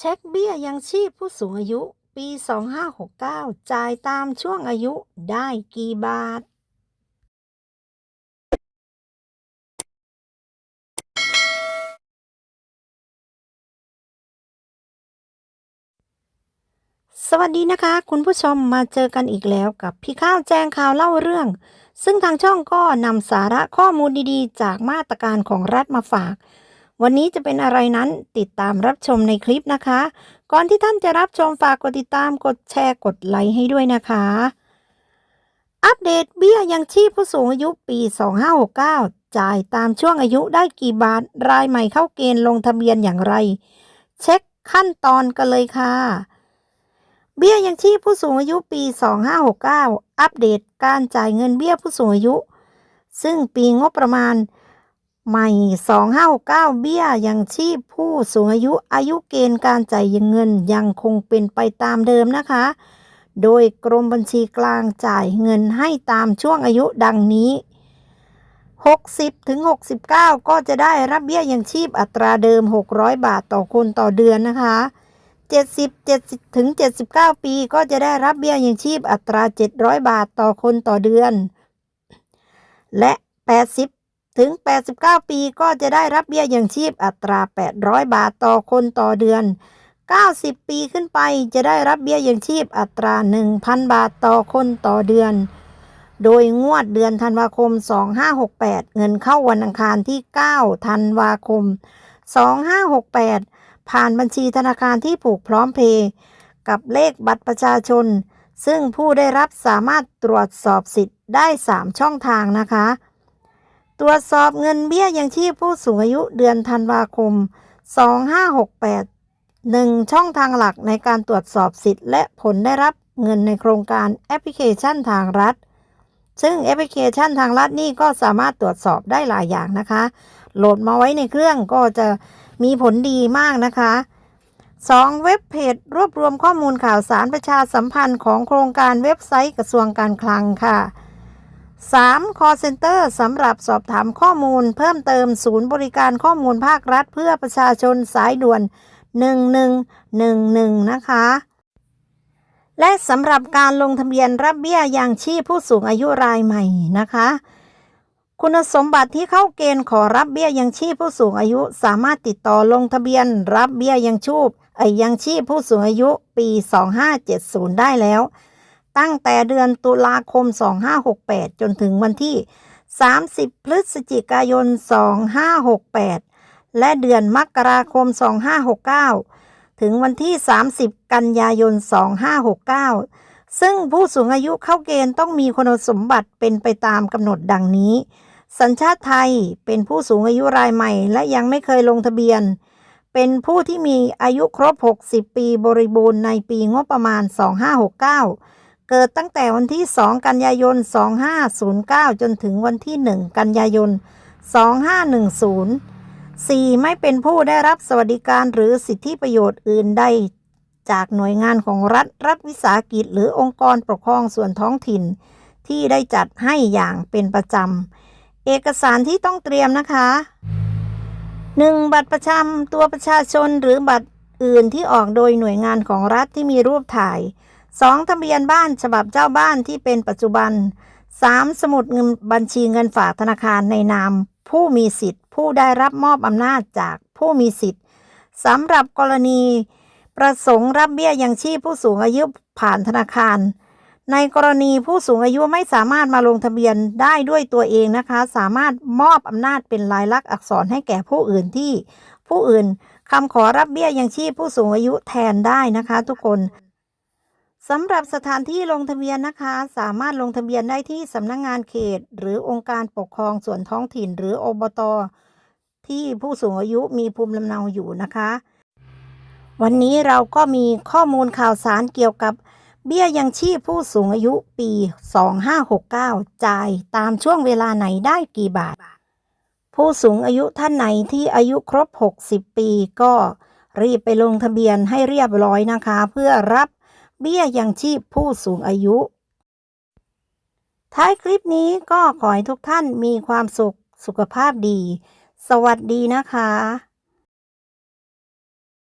เช็คเบี้ยยังชีพผู้สูงอายุปี 2569 จ่ายตามช่วงอายุได้กี่บาท สวัสดีนะคะ คุณผู้ชมมาเจอกันอีกแล้วกับพี่ข้าวแจ้งข่าวเล่าเรื่อง ซึ่งทางช่องก็นำสาระข้อมูลดีๆ จากมาตรการของรัฐมาฝาก วันนี้จะเป็นอะไรนั้นติดตามรับชมในคลิปนะคะ ก่อนที่ท่านจะรับชมฝากกดติดตามกดแชร์กดไลค์ให้ด้วยนะคะ อัปเดตเบี้ยยังชีพผู้สูงอายุปี 2569 จ่ายตามช่วงอายุได้กี่บาท รายใหม่เข้าเกณฑ์ลงทะเบียนอย่างไร เช็คขั้นตอนกันเลยค่ะ เบี้ยยังชีพผู้สูงอายุปี 2569 อัปเดตการจ่ายเงินเบี้ยผู้สูงอายุ ซึ่งปีงบประมาณ ใหม่ 2569เบี้ยยังชีพผู้สูงอายุอายุเกณฑ์การจ่ายเงินยังคงเป็นไปตามเดิมนะคะ โดยกรมบัญชีกลางจ่ายเงินให้ตามช่วงอายุดังนี้ 60ถึง69 ก็จะได้รับเบี้ยยังชีพอัตราเดิม 600 บาทต่อคนต่อเดือนนะคะ 70 70ถึง79 ปีก็จะได้รับเบี้ยยังชีพอัตรา 700 บาทต่อคนต่อเดือน และ 80 ถึง 89 ปีก็จะได้รับเบี้ยยังชีพอัตรา 800 บาทต่อคนต่อเดือน 90 ปีขึ้นไปจะได้รับเบี้ยยังชีพอัตรา 1,000 บาทต่อคนต่อเดือน โดยงวดเดือนธันวาคม 2568 เงินเข้าวันอังคารที่ 9 ธันวาคม 2568 ผ่านบัญชีธนาคารที่ผูกพร้อมเพย์กับเลขบัตรประชาชน ซึ่งผู้ได้รับสามารถตรวจสอบสิทธิ์ได้ 3 ช่องทางนะคะ ตรวจสอบเงินเบี้ยยังชีพผู้สูงอายุเดือนธันวาคม 2568หนึ่งช่องทางหลักในการตรวจสอบสิทธิ์และผลได้รับเงินในโครงการแอปพลิเคชันทางรัฐ ซึ่งแอปพลิเคชันทางรัฐนี่ก็สามารถตรวจสอบได้หลายอย่างนะคะ โหลดมาไว้ในเครื่องก็จะมีผลดีมากนะคะ 2. เว็บเพจรวบรวมข้อมูลข่าวสารประชาสัมพันธ์ของโครงการเว็บไซต์กระทรวงการคลังค่ะ 3. call center สำหรับสอบถามข้อมูล เพิ่มเติมศูนย์บริการข้อมูลภาครัฐ เพื่อประชาชนสายด่วน 1111 นะคะ และสำหรับการลงทะเบียนรับเบี้ยยังชีพผู้สูงอายุรายใหม่นะคะ คุณสมบัติที่เข้าเกณฑ์ขอรับเบี้ยยังชีพผู้สูงอายุ สามารถติดต่อลงทะเบียนรับเบี้ยยังชูบไอ้ยังชีพผู้สูงอายุปี 2570 ได้แล้ว ตั้งแต่เดือนตุลาคม 2568 จนถึงวันที่ 30 พฤศจิกายน 2568 และเดือนมกราคม 2569 ถึงวันที่ 30 กันยายน 2569 ซึ่งผู้สูงอายุเข้าเกณฑ์ต้องมีคุณสมบัติเป็นไปตามกำหนดดังนี้ สัญชาติไทยเป็นผู้สูงอายุรายใหม่ และยังไม่เคยลงทะเบียนเป็นผู้ที่มีอายุครบ 60 ปีบริบูรณ์ในปีงบประมาณ 2569 เกิดตั้งแต่วันที่ 2 กันยายน 2509 จนถึงวันที่ 1 กันยายน 2510 4. ไม่เป็นผู้ได้รับสวัสดิการหรือสิทธิประโยชน์อื่นใด จากหน่วยงานของรัฐรัฐวิสาหกิจ หรือองค์กรปกครองส่วนท้องถิ่น ที่ได้จัดให้อย่างเป็นประจำ เอกสารที่ต้องเตรียมนะคะ 1. บัตรประจำตัวประชาชนหรือบัตรอื่นที่ออกโดยหน่วยงานของรัฐที่มีรูปถ่าย 2. ทะเบียนบ้านฉบับเจ้าบ้านที่เป็นปัจจุบัน 3. สมุดเงินบัญชีเงินฝากธนาคารในนาม ผู้มีสิทธิ์ ผู้ได้รับมอบอำนาจจากผู้มีสิทธิ์สำหรับกรณี ประสงค์รับเบี้ยยังชีพผู้สูงอายุผ่านธนาคาร ในกรณีผู้สูงอายุไม่สามารถมาลงทะเบียนได้ด้วยตัวเองนะคะ สามารถมอบอำนาจเป็นลายลักษณ์อักษรให้แก่ผู้อื่นที่ ผู้อื่นคำขอรับเบี้ยยังชีพผู้สูงอายุแทนได้นะคะ ทุกคน สำหรับสถานที่ลงทะเบียนนะคะ สามารถลงทะเบียนได้ที่สำนักงงานเขต หรือองค์การปกครองส่วนท้องถิ่น หรืออบตที่ผู้สูงอายุมีภูมิลำเนาอยู่นะคะ วันนี้เราก็มีข้อมูลข่าวสารเกี่ยวกับเบี้ยยังชีพผู้สูงอายุปี 2569 จ่ายตามช่วงเวลาไหนได้กี่บาท ผู้สูงอายุท่านไหนที่อายุครบ 60 ปีก็รีบไปลงทะเบียนให้เรียบร้อยนะคะ เพื่อรับ เบี้ยยังชีพผู้สูงอายุ ท้ายคลิปนี้ก็ขอให้ทุกท่านมีความสุขสุขภาพดี สวัสดีนะคะ